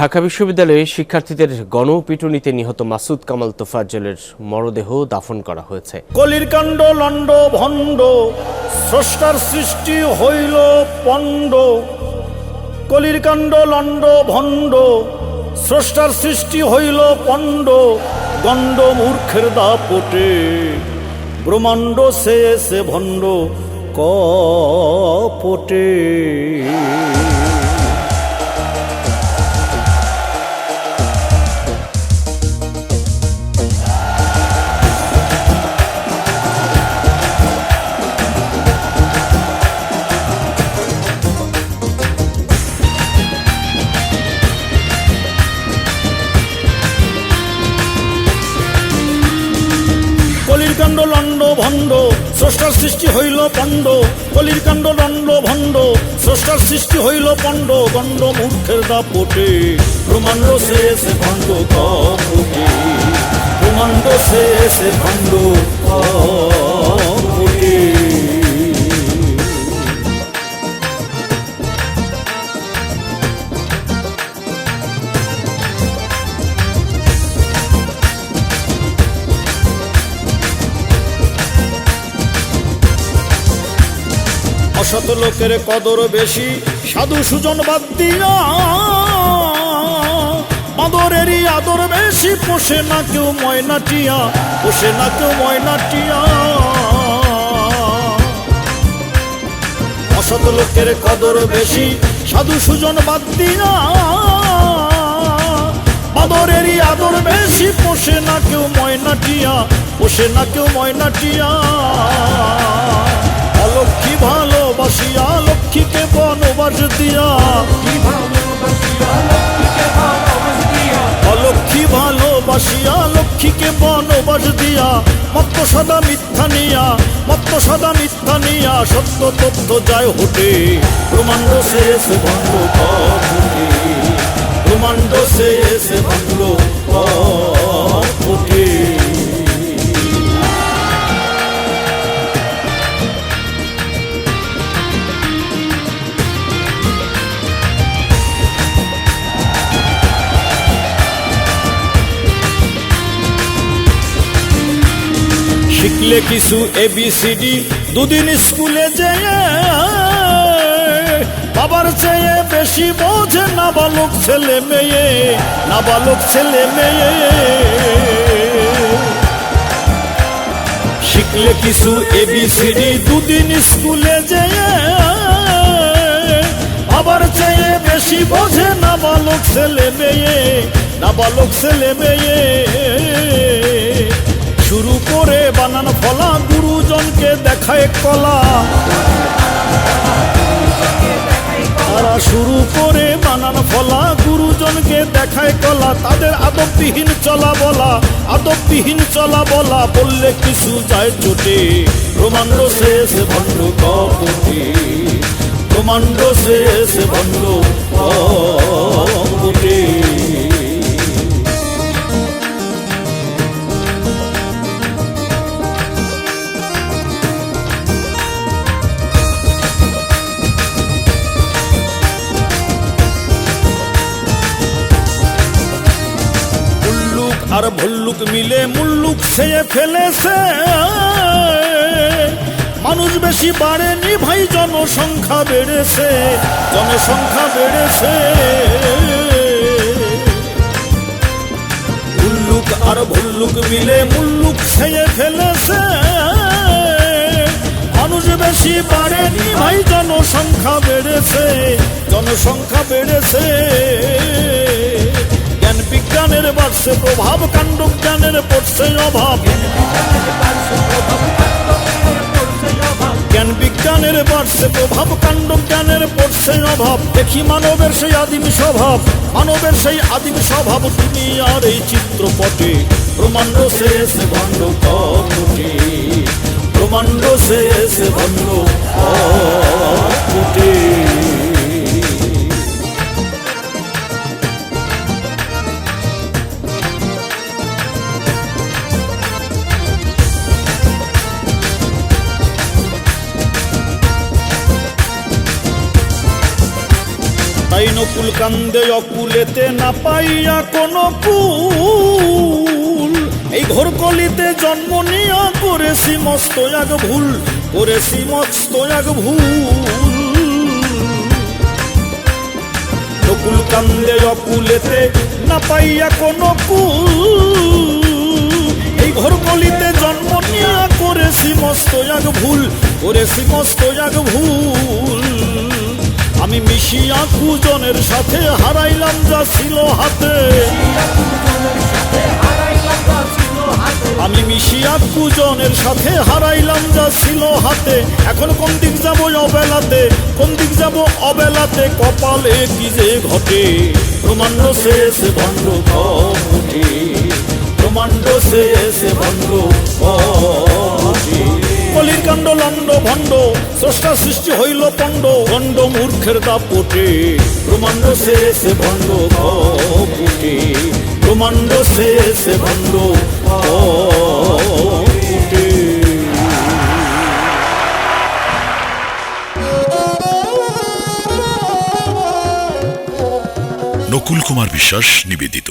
ঢাকা বিশ্ববিদ্যালয়ে শিক্ষার্থীদের গণপিটুনিতে নিহত মাসুদ কামাল তোফাজ্জলের মরদেহ দাফন করা হয়েছে। কলির কাণ্ড লণ্ড, ভণ্ড, স্রষ্টার সৃষ্টি হইল পণ্ড। কলির কাণ্ড লণ্ড, ভণ্ড, স্রষ্টার সৃষ্টি হইল পণ্ড। গণ্ড মূর্খের দাপটে, ব্রহ্মাণ্ড সে সে ভণ্ড কপটে। কাণ্ড লণ্ড ভণ্ড, স্রষ্টার সৃষ্টি হইল পণ্ড কলির কাণ্ড লণ্ড ভণ্ড, স্রষ্টার সৃষ্টি হইল পণ্ড, গণ্ড মূর্খের দাপটে ব্রহ্মাণ্ড শেষ ভণ্ড কপটে ব্রহ্মাণ্ড শেষ ভণ্ড অসত লোকের কদর বেশি, সাধু সুজন বাদ দিয়া। আদরেরই আদর বেশি, পোষে না কেউ ময়নাটিয়া পোষে না কেউ ময়নাটিয়া অসত লোকের কদর বেশি, সাধু সুজন বাদ দিয়া। আদরেরই আদর বেশি, পোষে না কেউ ময়নাটিয়া পোষে না কেউ ময়নাটিয়া অলক্ষী ভালোবাসিয়া, লক্ষ্মীকে বনবাস দিয়া। অলক্ষী ভালোবাসিয়া, লক্ষ্মীকে বনবাস দিয়া। মত্ত সদা মিথ্যা নিয়া, মত্ত সদা মিথ্যা নিয়া, সত্য তথ্য যায় হোটে। প্রমাণ্ড শেষ ভণ্ড কপটে প্রমাণ্ড শেষ ভণ্ড কপটে। শিখলে কিছু এবিসিডি দুদিন স্কুলে যেয়ে বাবার চেয়ে বেশি বোঝে নাবালক ছেলে মেয়ে, নাবালক ছেলে মেয়ে। শিখলে কিছু এবিসিডি দুদিন স্কুলে যেয়ে, আবার চেয়ে বেশি বোঝে নাবালক ছেলে মেয়ে, নাবালক ছেলে মেয়ে। শুরু করে বানান ফলা, গুরুজনকে দেখায় কলা। তারা শুরু করে বানান ফলা, গুরুজনকে দেখায় কলা, তাদের আদববিহীন চলা বলা, আদববিহীন চলা বলা, বললে কিছু যায় চোটে। প্রমাণ্ড শেষ, ভণ্ড কপটে। প্রমাণ্ড শেষ, ভণ্ড আর ভল্লুক মিলে মুল্লুক ছেয়ে ফেলেছে। মানুষ বেশি বাড়েনি ভাই, জনসংখ্যা বেড়েছে জনসংখ্যা বেড়েছে। মুল্লুক আর ভল্লুক মিলে মুল্লুক ছেয়ে ফেলেছে। মানুষ বেশি বাড়েনি ভাই, জনসংখ্যা বেড়েছে জনসংখ্যা বেড়েছে। বিজ্ঞানের বাড়ছে প্রভাব কাণ্ড জ্ঞানের পড়ছে অভাব। জ্ঞান বিজ্ঞানের বাড়ছে প্রভাব কাণ্ড জ্ঞানের পড়ছে অভাব। দেখি মানবের সেই আদিম স্বভাব। মানবের সেই আদিম স্বভাব দুনিয়ার এই চিত্রপটে। প্রমাণ্ড শেষ, ভণ্ড কপটে প্রমাণ্ড শেষ, ভণ্ড কপটে তাই নকুল কান্দে অকুলেতে না পাইয়া কোনো কুল। এই ঘোর কলিতে জন্ম নিয়া করেছি মস্ত এক ভুল, করেছি মস্ত এক ভুল। নকুল কান্দে অকুলেতে না পাইয়া কোনো কুল। এই ঘর গলিতে জন্ম নিয়া করেছি মস্ত এক ভুল, করেছি মস্ত এক ভুল। মিশিয়া কুজনের সাথে হারাইলাম যা ছিল হাতে। আমি মিশিয়া কুজনের সাথে হারাইলাম যা ছিল হাতে। এখন কোন দিক যাব অবেলাতে? কোন দিক যাব অবেলাতে? কপালে কি যে ঘটে? প্রমাণ্ড শেষ, ভণ্ড ঘটে প্রমাণ্ড শেষ, ভণ্ড কাণ্ড লণ্ড ভণ্ড স্রষ্টা সৃষ্টি হইল পণ্ড। গণ্ড মূর্খের দাপটে প্রমাণ্ড শেষ ভণ্ড ঘটে প্রমাণ্ড শেষ ভণ্ড নকুল কুমার বিশ্বাস নিবেদিত।